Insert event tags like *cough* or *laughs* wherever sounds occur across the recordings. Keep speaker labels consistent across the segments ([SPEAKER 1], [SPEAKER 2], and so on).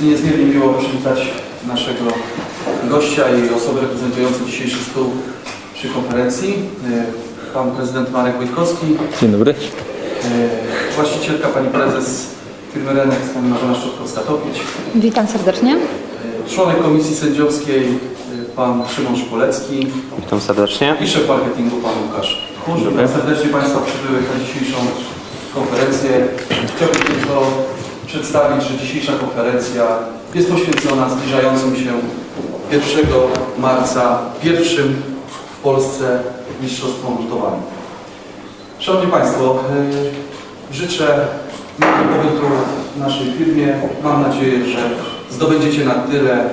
[SPEAKER 1] Jest mi niezmiernie miło przywitać naszego gościa i osoby reprezentujące dzisiejszy stół przy konferencji. E, Pan prezydent Marek Wojtkowski,
[SPEAKER 2] Dzień dobry.
[SPEAKER 1] e, właścicielka pani prezes firmy Renex, pani Marzena Szczotkowska-Topić,
[SPEAKER 3] Witam serdecznie.
[SPEAKER 1] e, członek komisji sędziowskiej pan Szymon Szpolecki
[SPEAKER 2] Witam serdecznie.
[SPEAKER 1] i szef marketingu pan Łukasz. Witam serdecznie Państwa przybyłych na dzisiejszą konferencję. Chciałbym tylko przedstawić, że dzisiejsza konferencja jest poświęcona zbliżającym się 1 marca pierwszym w Polsce mistrzostwom rzutowania. Szanowni Państwo, y, życzę miłego pobytu w naszej firmie. Mam nadzieję, że zdobędziecie na tyle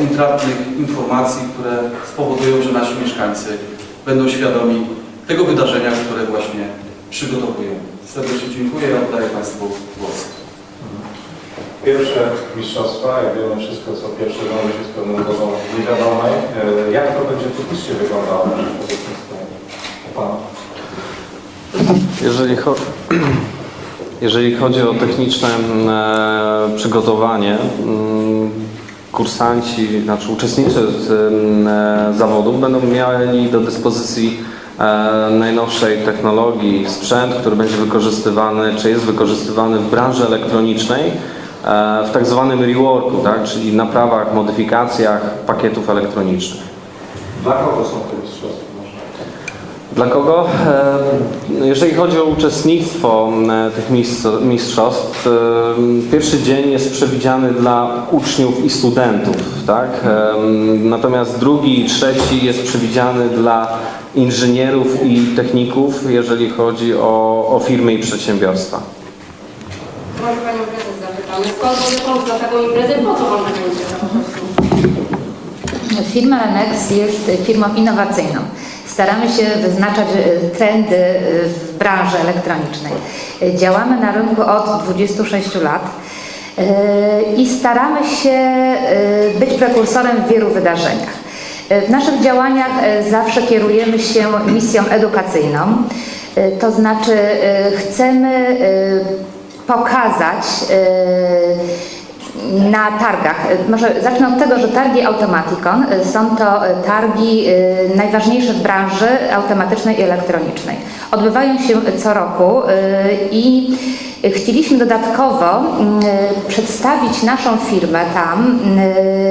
[SPEAKER 1] intratnych informacji, które spowodują, że nasi mieszkańcy będą świadomi tego wydarzenia, które właśnie przygotowują. Serdecznie dziękuję i oddaję Państwu głos.
[SPEAKER 4] Pierwsze mistrzostwa, jak wiemy wszystko co pierwsze wiąże się z pewną dozą niewiadomej. Jak to będzie technicznie wyglądało? Sobie o Pana.
[SPEAKER 2] Jeżeli, cho *clears throat* jeżeli chodzi o techniczne e, przygotowanie, mm, kursanci, znaczy uczestnicy e, zawodów będą mieli do dyspozycji e, najnowszej technologii, sprzęt, który będzie wykorzystywany, czy jest wykorzystywany w branży elektronicznej w tak zwanym reworku, tak, czyli naprawach, modyfikacjach pakietów elektronicznych.
[SPEAKER 4] Dla kogo są te mistrzostwa?
[SPEAKER 2] Dla kogo? E, Jeżeli chodzi o uczestnictwo e, tych mistrz- mistrzostw, e, pierwszy dzień jest przewidziany dla uczniów i studentów, tak? E, Natomiast drugi i trzeci jest przewidziany dla inżynierów i techników, jeżeli chodzi o, o firmy i przedsiębiorstwa.
[SPEAKER 5] Może Panią Prezes zapytamy, skąd będzie po prostu?
[SPEAKER 3] Firma Lenex jest firmą innowacyjną. Staramy się wyznaczać e, trendy e, w branży elektronicznej. Działamy na rynku od 26 lat e, i staramy się być prekursorem w wielu wydarzeniach. W naszych działaniach zawsze kierujemy się misją edukacyjną, to znaczy chcemy pokazać e, na targach. Może zacznę od tego, że targi Automaticon y, są to y, targi y, najważniejsze w branży automatycznej i elektronicznej. Odbywają się co roku y, i chcieliśmy dodatkowo y, przedstawić naszą firmę tam,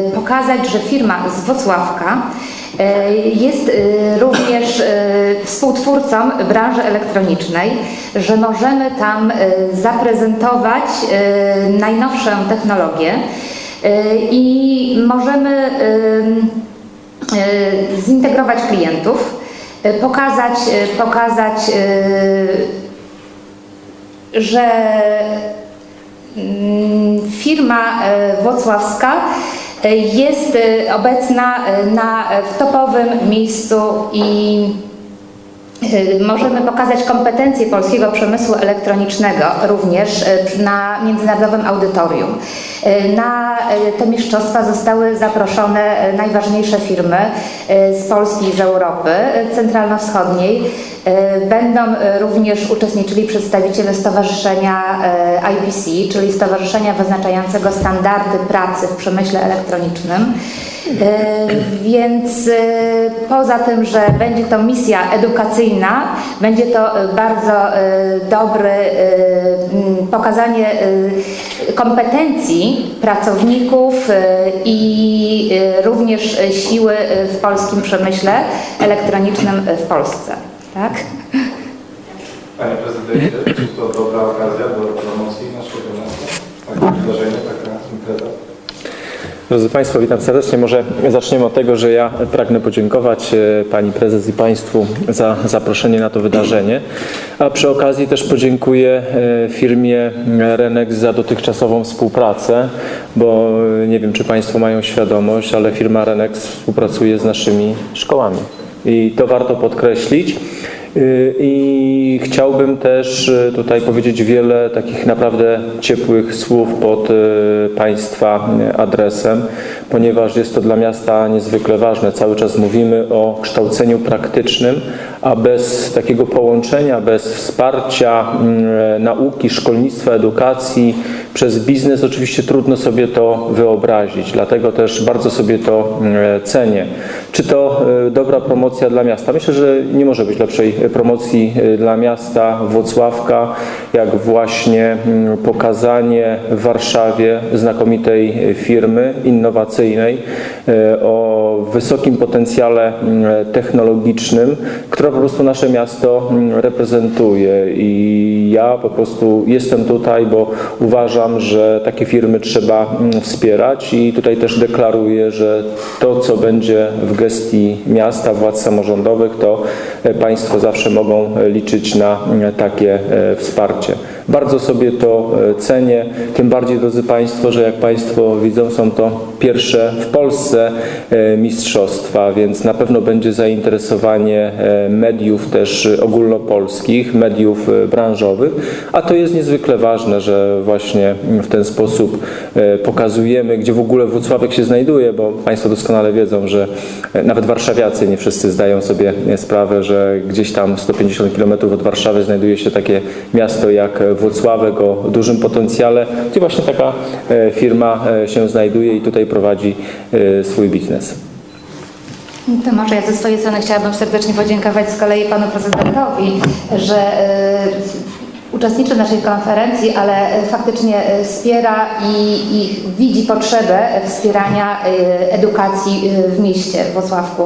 [SPEAKER 3] y, pokazać, że firma z Wocławka Jest e, również e, współtwórcą branży elektronicznej, że możemy tam e, zaprezentować e, najnowszą technologię e, i możemy e, e, zintegrować klientów, e, pokazać, e, pokazać e, że Mm, Firma e, włocławska e, jest e, obecna e, na, e, w topowym miejscu i e, możemy pokazać kompetencje polskiego przemysłu elektronicznego również przy- na międzynarodowym audytorium. E, Na te mistrzostwa zostały zaproszone najważniejsze firmy z Polski i z Europy centralno-wschodniej. Będą również uczestniczyli przedstawiciele Stowarzyszenia IPC, czyli Stowarzyszenia wyznaczającego standardy pracy w przemyśle elektronicznym. Więc poza tym, że będzie to misja edukacyjna, będzie to e, bardzo e, dobry e, pokazanie kompetencji pracowników i również siły w polskim przemyśle elektronicznym w Polsce. Tak?
[SPEAKER 4] Panie Prezydencie, czy to dobra okazja do promocji naszego miasta? Takie wydarzenie?
[SPEAKER 6] Drodzy Państwo, witam serdecznie. Może zaczniemy od tego, że ja pragnę podziękować e, Pani Prezes i Państwu za zaproszenie na to wydarzenie, a przy okazji też podziękuję e, firmie Renex za dotychczasową współpracę, bo e, nie wiem, czy Państwo mają świadomość, ale firma Renex współpracuje z naszymi szkołami i to warto podkreślić. Y, I chciałbym też y, tutaj powiedzieć wiele takich naprawdę ciepłych słów pod y, Państwa adresem, ponieważ jest to dla miasta niezwykle ważne. Cały czas mówimy o kształceniu praktycznym, a bez takiego połączenia, bez wsparcia mm, nauki, szkolnictwa, edukacji przez biznes oczywiście trudno sobie to wyobrazić. Dlatego też bardzo sobie to mm, cenię. Czy to e, dobra promocja dla miasta? Myślę, że nie może być lepszej promocji e, dla miasta Włocławka, jak właśnie mm, pokazanie w Warszawie znakomitej firmy innowacyjnej e, o wysokim potencjale mm, technologicznym, która po prostu nasze miasto mm, reprezentuje i ja po prostu jestem tutaj, bo uważam, że takie firmy trzeba mm, wspierać i tutaj też deklaruję, że to, co będzie w gestii miasta, władz samorządowych, to e, Państwo zawsze mogą e, liczyć na takie wsparcie. Bardzo sobie to e, cenię, tym bardziej, drodzy Państwo, że jak Państwo widzą, są to pierwsze w Polsce e, mistrzostwa, więc na pewno będzie zainteresowanie e, mediów też ogólnopolskich, mediów branżowych, a to jest niezwykle ważne, że właśnie w ten sposób pokazujemy, gdzie w ogóle Włocławek się znajduje, bo Państwo doskonale wiedzą, że nawet warszawiacy nie wszyscy zdają sobie sprawę, że gdzieś tam 150 km od Warszawy znajduje się takie miasto jak Włocławek o dużym potencjale, gdzie właśnie taka e, firma e, się znajduje i tutaj prowadzi e, swój biznes.
[SPEAKER 3] To może ja ze swojej strony chciałabym serdecznie podziękować z kolei panu prezydentowi, że uczestniczy w naszej konferencji, ale e, faktycznie e, wspiera i, i widzi potrzebę wspierania e, edukacji e, w mieście w Włocławku.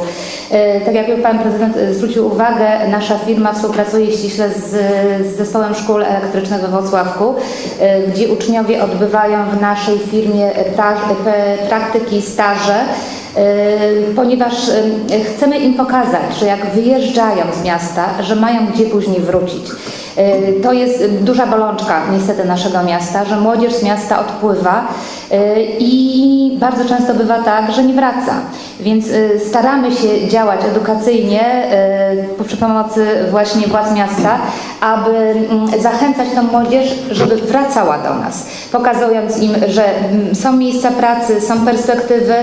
[SPEAKER 3] Tak jak pan prezydent zwrócił uwagę, nasza firma współpracuje ściśle z, z zespołem szkół elektrycznych we Włocławku, gdzie uczniowie odbywają w naszej firmie pra, praktyki, staże. Ponieważ chcemy im pokazać, że jak wyjeżdżają z miasta, że mają gdzie później wrócić. E, To jest duża bolączka niestety naszego miasta, że młodzież z miasta odpływa e, i bardzo często bywa tak, że nie wraca. Więc e, staramy się działać edukacyjnie przy pomocy właśnie władz miasta, aby mm, zachęcać tą młodzież, żeby wracała do nas, pokazując im, że mm, są miejsca pracy, są perspektywy.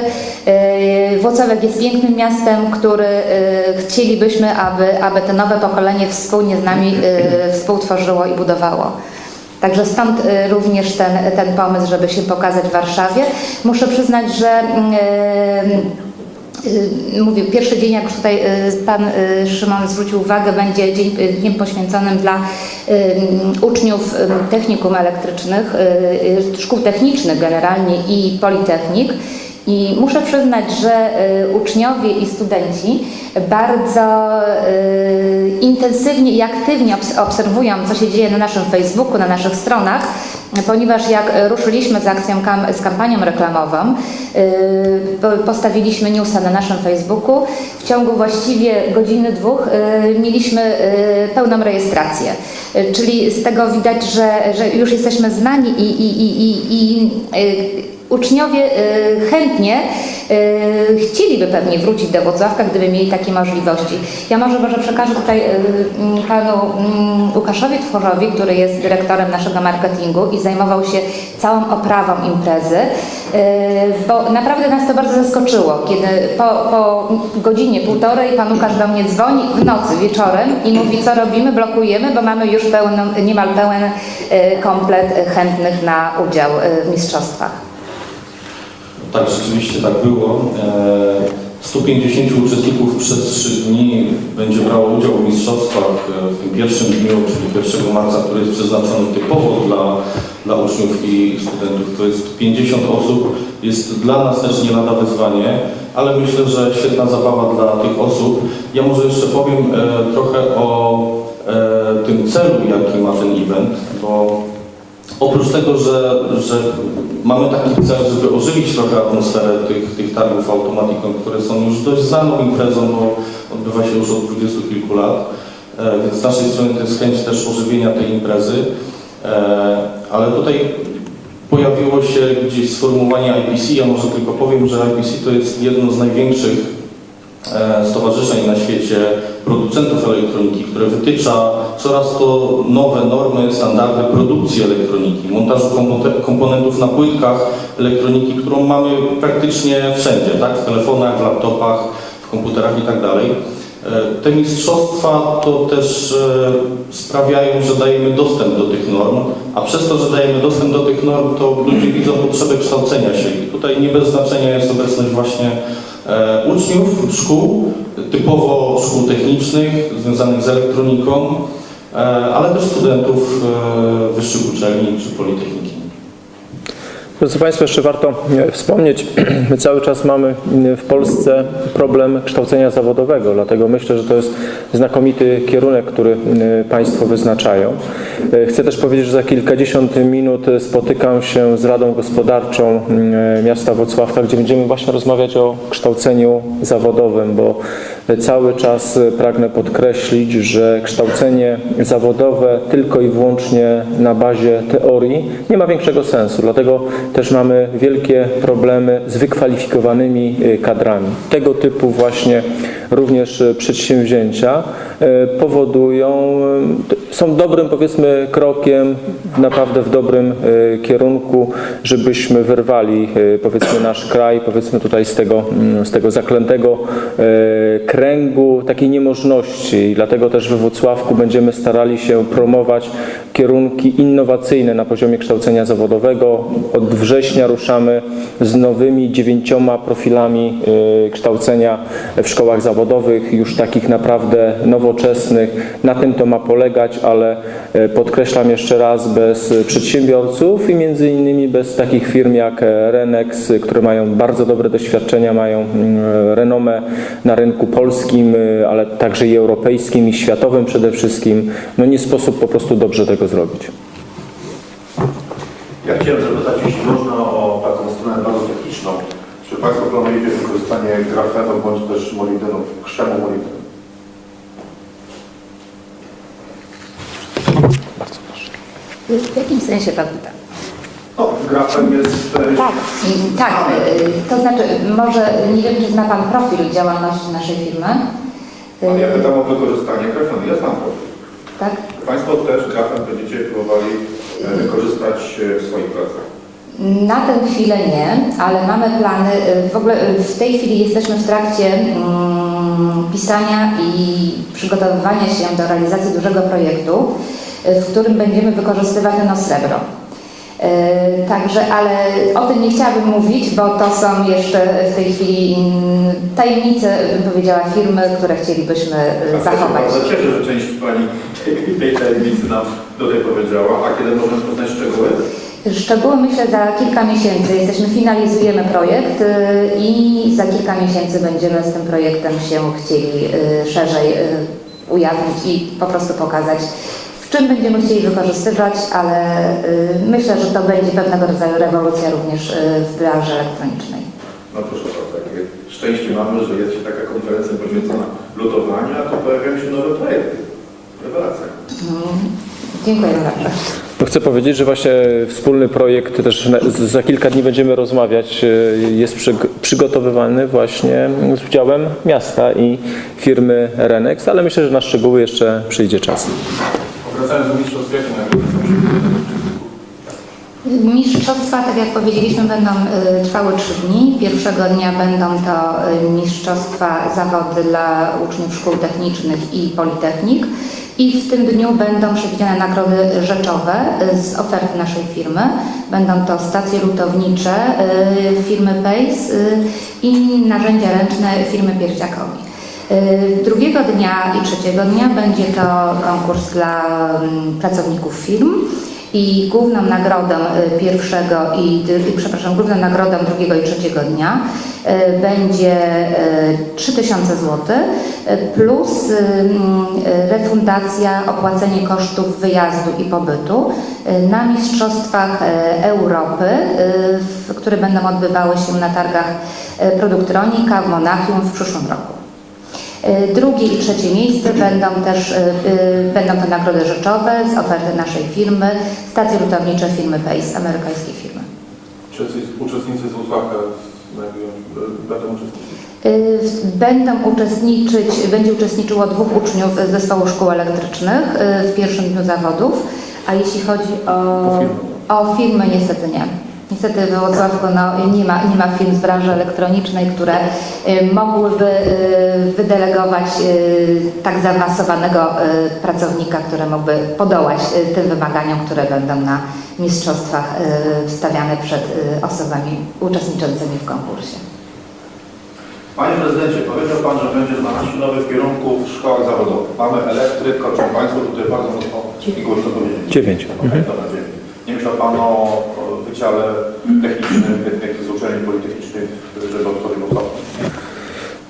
[SPEAKER 3] E, Włocławek jest pięknym miastem, który e, chcielibyśmy, aby, aby to nowe pokolenie wspólnie z nami e, współtworzyło i budowało. Także stąd również ten, ten pomysł, żeby się pokazać w Warszawie. Muszę przyznać, że Y, Mówię, pierwszy dzień, jak już tutaj y, Pan y, Szymon zwrócił uwagę, będzie dniem poświęconym dla uczniów technikum elektrycznych, szkół technicznych generalnie i politechnik. I muszę przyznać, że uczniowie i studenci bardzo intensywnie i aktywnie obs- obserwują, co się dzieje na naszym Facebooku, na naszych stronach, ponieważ jak ruszyliśmy z akcją, z kampanią reklamową, po- postawiliśmy newsa na naszym Facebooku, w ciągu właściwie godziny, dwóch y, mieliśmy pełną rejestrację. Czyli z tego widać, że, że już jesteśmy znani i, i, i, i, i uczniowie y, chętnie y, chcieliby pewnie wrócić do Włocławka, gdyby mieli takie możliwości. Ja może, może przekażę tutaj y, mm, panu mm, Łukaszowi Tworzowi, który jest dyrektorem naszego marketingu i zajmował się całą oprawą imprezy, bo naprawdę nas to bardzo zaskoczyło, kiedy po, po godzinie, półtorej pan Łukasz do mnie dzwoni w nocy, wieczorem i mówi, co robimy, blokujemy, bo mamy już niemal pełen komplet chętnych na udział w mistrzostwach.
[SPEAKER 7] Tak, rzeczywiście tak było. E, 150 uczestników przez 3 dni będzie brało udział w mistrzostwach e, w tym pierwszym dniu, czyli 1 marca, który jest przeznaczony typowo dla, dla uczniów i studentów. To jest 50 osób. Jest dla nas też nie lada wyzwanie, ale myślę, że świetna zabawa dla tych osób. Ja może jeszcze powiem e, trochę o e, tym celu, jaki ma ten event, bo Oprócz tego, że, że mamy taki cel, żeby ożywić trochę atmosferę tych, tych targów Automaticon, które są już dość znaną imprezą, bo odbywa się już od dwudziestu kilku lat, e, więc z naszej strony to jest chęć też ożywienia tej imprezy, e, ale tutaj pojawiło się gdzieś sformułowanie IPC, ja może tylko powiem, że IPC to jest jedno z największych e, stowarzyszeń na świecie producentów elektroniki, które wytycza coraz to nowe normy, standardy produkcji elektroniki, montażu kompo- komponentów na płytkach elektroniki, którą mamy praktycznie wszędzie, tak? w telefonach, w laptopach, w komputerach i tak. E, Te mistrzostwa to też e, sprawiają, że dajemy dostęp do tych norm, a przez to, że dajemy dostęp do tych norm, to ludzie widzą potrzebę kształcenia się. I tutaj nie bez znaczenia jest obecność właśnie e, uczniów szkół, typowo szkół technicznych związanych z elektroniką, e, ale też studentów e, wyższych uczelni czy politechniki.
[SPEAKER 6] Drodzy Państwo, jeszcze warto e, wspomnieć, *clears throat* my cały czas mamy e, w Polsce problem kształcenia zawodowego, dlatego myślę, że to jest znakomity kierunek, który e, Państwo wyznaczają. Chcę też powiedzieć, że za kilkadziesiąt minut spotykam się z Radą Gospodarczą Miasta Wrocławka, gdzie będziemy właśnie rozmawiać o kształceniu zawodowym, bo cały czas pragnę podkreślić, że kształcenie zawodowe tylko i wyłącznie na bazie teorii nie ma większego sensu. Dlatego też mamy wielkie problemy z wykwalifikowanymi e, kadrami. Tego typu właśnie również e, przedsięwzięcia e, powodują, są dobrym powiedzmy krokiem naprawdę w dobrym kierunku, żebyśmy wyrwali powiedzmy nasz kraj powiedzmy tutaj z tego, mm, z tego zaklętego kręgu takiej niemożności. Dlatego też we Włocławku będziemy starali się promować kierunki innowacyjne na poziomie kształcenia zawodowego. Od września ruszamy z nowymi dziewięcioma profilami e, kształcenia w szkołach zawodowych, już takich naprawdę nowoczesnych. Na tym to ma polegać, ale e, podkreślam jeszcze raz, bez przedsiębiorców i między innymi bez takich firm jak e, Renex, które mają bardzo dobre doświadczenia, mają mm, renomę na rynku polskim, e, ale także i europejskim i światowym przede wszystkim. No nie sposób po prostu dobrze tego zrobić.
[SPEAKER 8] Ja chciałem zapytać, jeśli można, o taką stronę bardzo techniczną. Czy Państwo planujecie wykorzystanie grafenu bądź też molibdenu, krzemu molibdenu?
[SPEAKER 3] W jakim sensie Pan pyta?
[SPEAKER 8] No, grafen jest... e,
[SPEAKER 3] Tak, i- tak. y, To znaczy, może nie wiem, czy zna Pan profil działalności naszej firmy. Y,
[SPEAKER 8] Ale ja pytam o wykorzystanie grafenu. Ja znam to.
[SPEAKER 3] Tak?
[SPEAKER 8] Państwo też grafen będziecie próbowali e, wykorzystać e, w swoich pracach.
[SPEAKER 3] Na tę chwilę nie, ale mamy plany. y, W ogóle w tej chwili jesteśmy w trakcie mm, pisania i przygotowywania się do realizacji dużego projektu, w którym będziemy wykorzystywać nanosrebro. Y, Także, ale o tym nie chciałabym mówić, bo to są jeszcze w tej chwili tajemnice, bym powiedziała, firmy, które chcielibyśmy y, zachować.
[SPEAKER 8] Bardzo cieszę, że część Pani *laughs* tej tajemnicy nam tutaj powiedziała. A kiedy możemy poznać szczegóły?
[SPEAKER 3] Szczegóły myślę za kilka miesięcy. Jesteśmy, finalizujemy projekt y, i za kilka miesięcy będziemy z tym projektem się chcieli y, szerzej y, ujawnić i po prostu pokazać, w czym będziemy chcieli wykorzystywać, ale y, myślę, że to będzie pewnego rodzaju rewolucja również y, w branży elektronicznej.
[SPEAKER 8] No proszę bardzo, takie szczęście mamy, że jest się taka konferencja poświęcona lutowaniu, a tu pojawiają się nowe projekty. Rewelacja.
[SPEAKER 3] Mm, Dziękuję bardzo.
[SPEAKER 6] No chcę powiedzieć, że właśnie wspólny projekt, też za kilka dni będziemy rozmawiać, e, jest przyg- przygotowywany właśnie z udziałem miasta i firmy Renex, ale myślę, że na szczegóły jeszcze przyjdzie czas.
[SPEAKER 8] Wracając do mistrzostw, jakie nagrody są?
[SPEAKER 3] Mistrzostwa, tak jak powiedzieliśmy, będą y, trwały trzy dni. Pierwszego dnia będą to y, mistrzostwa zawody dla uczniów szkół technicznych i politechnik. I w tym dniu będą przewidziane nagrody rzeczowe y, z oferty naszej firmy. Będą to stacje lutownicze y, firmy Pace y, i narzędzia ręczne firmy Pierdziakowi. Y, Drugiego dnia i trzeciego dnia będzie to konkurs dla mm, pracowników firm. I główną nagrodą y, pierwszego i, przepraszam, główną nagrodą drugiego i trzeciego dnia y, będzie y, 3000 zł plus refundacja, opłacenie kosztów wyjazdu i pobytu na Mistrzostwach Europy, które będą odbywały się na targach Produktronika w Monachium w przyszłym roku. Y, Drugie i trzecie miejsce będą też y, y, będą to nagrody rzeczowe z oferty naszej firmy, stacje lutownicze firmy Pace, amerykańskiej firmy.
[SPEAKER 8] Czy uczestnicy z e, będą uczestniczyć?
[SPEAKER 3] Będą uczestniczyć, będzie uczestniczyło dwóch uczniów z zespołu szkół elektrycznych w pierwszym dniu zawodów, a jeśli chodzi o, o firmy, niestety nie. Niestety we Wrocławku no, nie, ma, nie ma firm z branży elektronicznej, które y, mogłyby y, wydelegować y, tak zaawansowanego pracownika, który mógłby podołać tym wymaganiom, które będą na mistrzostwach stawiane przed osobami uczestniczącymi w konkursie.
[SPEAKER 8] Panie prezydencie, powiedział Pan, że będzie 12 nowych kierunków w szkołach zawodowych. Mamy elektryk, o czym Państwo tutaj bardzo mocno i głośno powiedzieli.
[SPEAKER 6] Dziewięć.
[SPEAKER 8] Okej, dobra, dziewięć. Nie myślał Pan o wydziale technicznym, jak z uczelni politechnicznych, otworzyć Wrocławku?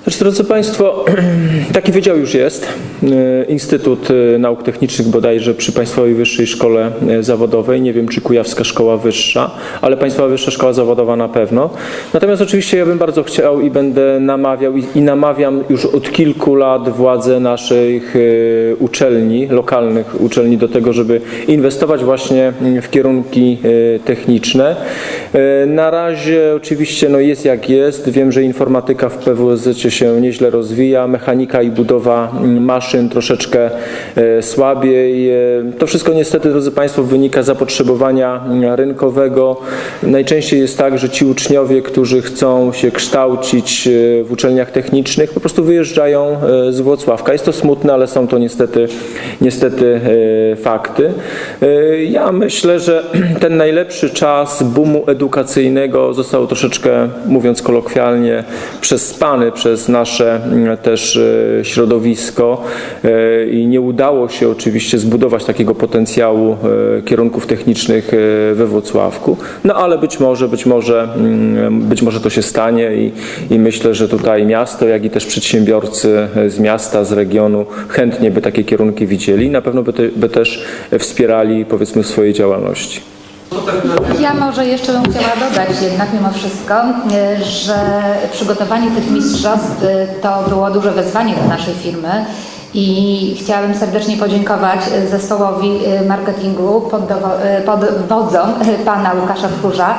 [SPEAKER 6] Znaczy, drodzy Państwo, *clears throat* taki wydział już jest. E, Instytut e, Nauk Technicznych bodajże przy Państwowej Wyższej Szkole e, Zawodowej. Nie wiem, czy Kujawska Szkoła Wyższa, ale Państwowa Wyższa Szkoła Zawodowa na pewno. Natomiast oczywiście ja bym bardzo chciał i będę namawiał i, i namawiam już od kilku lat władze naszych uczelni, lokalnych uczelni do tego, żeby inwestować właśnie w kierunki techniczne. Na razie oczywiście no jest jak jest. Wiem, że informatyka w PWSZ się nieźle rozwija, mechanika i budowa maszyn troszeczkę e, słabiej. E, To wszystko niestety, drodzy Państwo, wynika z zapotrzebowania rynkowego. Najczęściej jest tak, że ci uczniowie, którzy chcą się kształcić e, w uczelniach technicznych, po prostu wyjeżdżają z Włocławka. Jest to smutne, ale są to niestety, niestety fakty. Ja myślę, że *clears throat* ten najlepszy czas boomu edukacyjnego został troszeczkę, mówiąc kolokwialnie, przespany przez nasze mm, też e, środowisko e, i nie udało się oczywiście zbudować takiego potencjału e, kierunków technicznych we Włocławku. No ale być może, być może, mm, być może to się stanie i, i myślę, że tutaj miasto, jak i też przedsiębiorcy z miasta, z regionu chętnie by takie kierunki widzieli i na pewno by, te, by też wspierali powiedzmy swojej działalności.
[SPEAKER 3] Ja może jeszcze bym chciała dodać jednak mimo wszystko, y, że przygotowanie tych mistrzostw y, to było duże wyzwanie dla naszej firmy i chciałabym serdecznie podziękować zespołowi y, marketingu pod, pod wodzą *laughs* pana Łukasza Tchórza.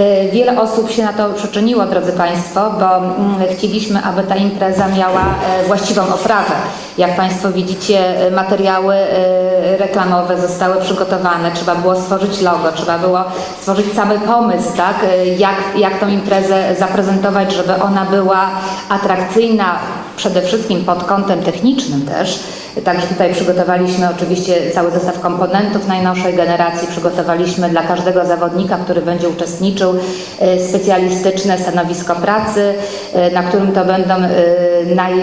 [SPEAKER 3] Y, Wiele osób się na to przyczyniło, drodzy Państwo, bo mm, chcieliśmy, aby ta impreza miała y, właściwą oprawę. Jak Państwo widzicie, y, materiały y, reklamowe zostały przygotowane, trzeba było stworzyć logo, trzeba było stworzyć cały pomysł, tak, jak, jak tą imprezę zaprezentować, żeby ona była atrakcyjna przede wszystkim pod kątem technicznym też. Także tutaj przygotowaliśmy oczywiście cały zestaw komponentów najnowszej generacji, przygotowaliśmy dla każdego zawodnika, który będzie uczestniczył, e, specjalistyczne stanowisko pracy, e, na którym to będą e, naj,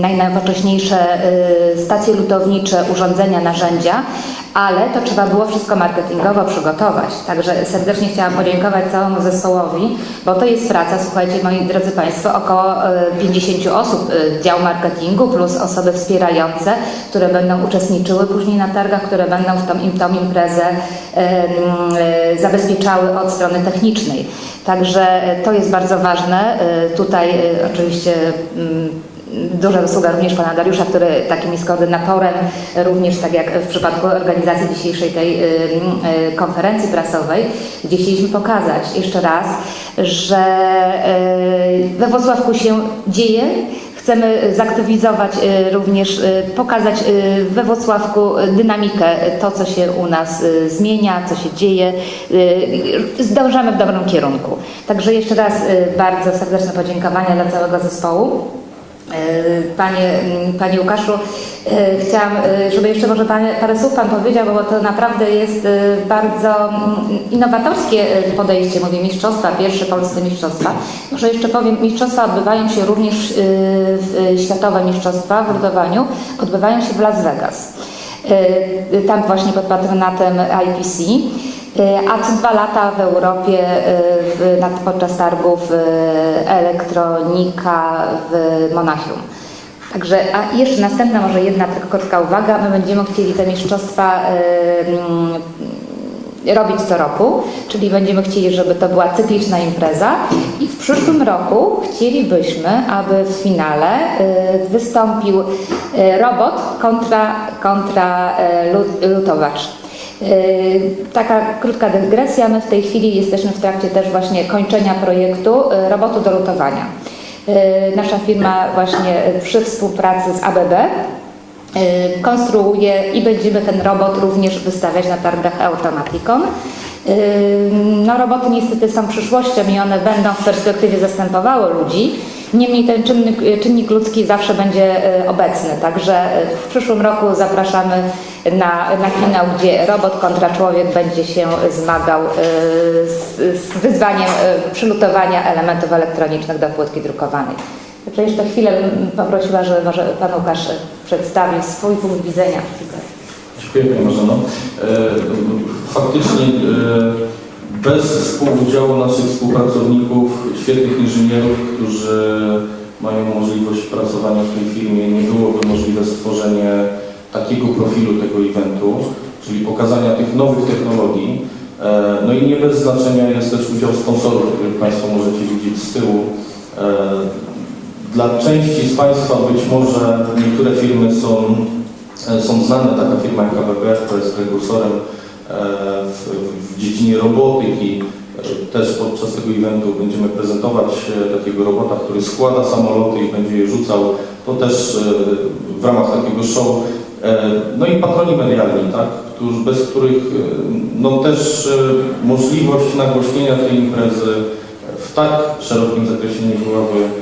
[SPEAKER 3] najnowocześniejsze stacje lutownicze, urządzenia, narzędzia, ale to trzeba było wszystko marketingowo przygotować. Także serdecznie chciałam podziękować całemu zespołowi, bo to jest praca, słuchajcie moi drodzy Państwo, około e, 50 osób dział marketingu plus osoby wspierające, które będą uczestniczyły później na targach, które będą w tą, tą imprezę e, zabezpieczały od strony technicznej. Także e, to jest bardzo ważne. E, Tutaj oczywiście mm, Duża zasługa również Pana Dariusza, który takim jest koordynatorem, również tak jak w przypadku organizacji dzisiejszej tej konferencji prasowej, gdzie chcieliśmy pokazać jeszcze raz, że we Wrocławku się dzieje. Chcemy zaktywizować y, również, y, pokazać y, we Wrocławku dynamikę, y, to co się u nas y, zmienia, co się dzieje. Y, Zdążamy w dobrym kierunku. Także jeszcze raz y, bardzo serdeczne podziękowania dla całego zespołu. E, Panie, mm, Panie Łukaszu, e, chciałam, e, żeby jeszcze może pan, parę słów Pan powiedział, bo to naprawdę jest bardzo mm, innowatorskie podejście, mówię mistrzostwa, pierwsze polskie mistrzostwa. Może jeszcze powiem, mistrzostwa odbywają się również, światowe mistrzostwa w lutowaniu, odbywają się w Las Vegas. Tam właśnie pod patronatem IPC. E, A co dwa lata w Europie e, podczas targów e, elektronika w Monachium. Także, a jeszcze następna może jedna krótka uwaga. My będziemy chcieli te mistrzostwa robić co roku, czyli będziemy chcieli, żeby to była cykliczna impreza i w przyszłym roku chcielibyśmy, aby w finale wystąpił robot kontra, kontra lut- lutowacz. Yy, Taka krótka dygresja. My w tej chwili jesteśmy w trakcie też właśnie kończenia projektu yy, robotu do lutowania. E, Nasza firma właśnie przy współpracy z ABB konstruuje i będziemy ten robot również wystawiać na targach Automaticon. No, roboty niestety są przyszłością i one będą w perspektywie zastępowały ludzi. Niemniej ten czynnik, czynnik ludzki zawsze będzie e, obecny, także e, w przyszłym roku zapraszamy na, na finał, gdzie robot kontra człowiek będzie się zmagał e, z, z wyzwaniem przylutowania elementów elektronicznych do płytki drukowanej. Także jeszcze chwilę bym poprosiła, żeby może Pan Łukasz przedstawił swój punkt widzenia.
[SPEAKER 7] Dziękuję Pani Marzeno. Faktycznie bez współudziału naszych współpracowników, świetnych inżynierów, którzy mają możliwość pracowania w tej firmie, nie byłoby możliwe stworzenie takiego profilu tego eventu, czyli pokazania tych nowych technologii. E, No i nie bez znaczenia jest też udział sponsorów, których Państwo możecie widzieć z tyłu. E, Dla części z Państwa być może niektóre firmy są E, są znane, taka firma jak ABB, która jest prekursorem w, w dziedzinie robotyki. E, Też podczas tego eventu będziemy prezentować e, takiego robota, który składa samoloty i będzie je rzucał. To też e, w ramach takiego show. E, No i patroni medialni, tak, bez których e, no też e, możliwość nagłośnienia tej imprezy w tak szerokim zakresie nie byłaby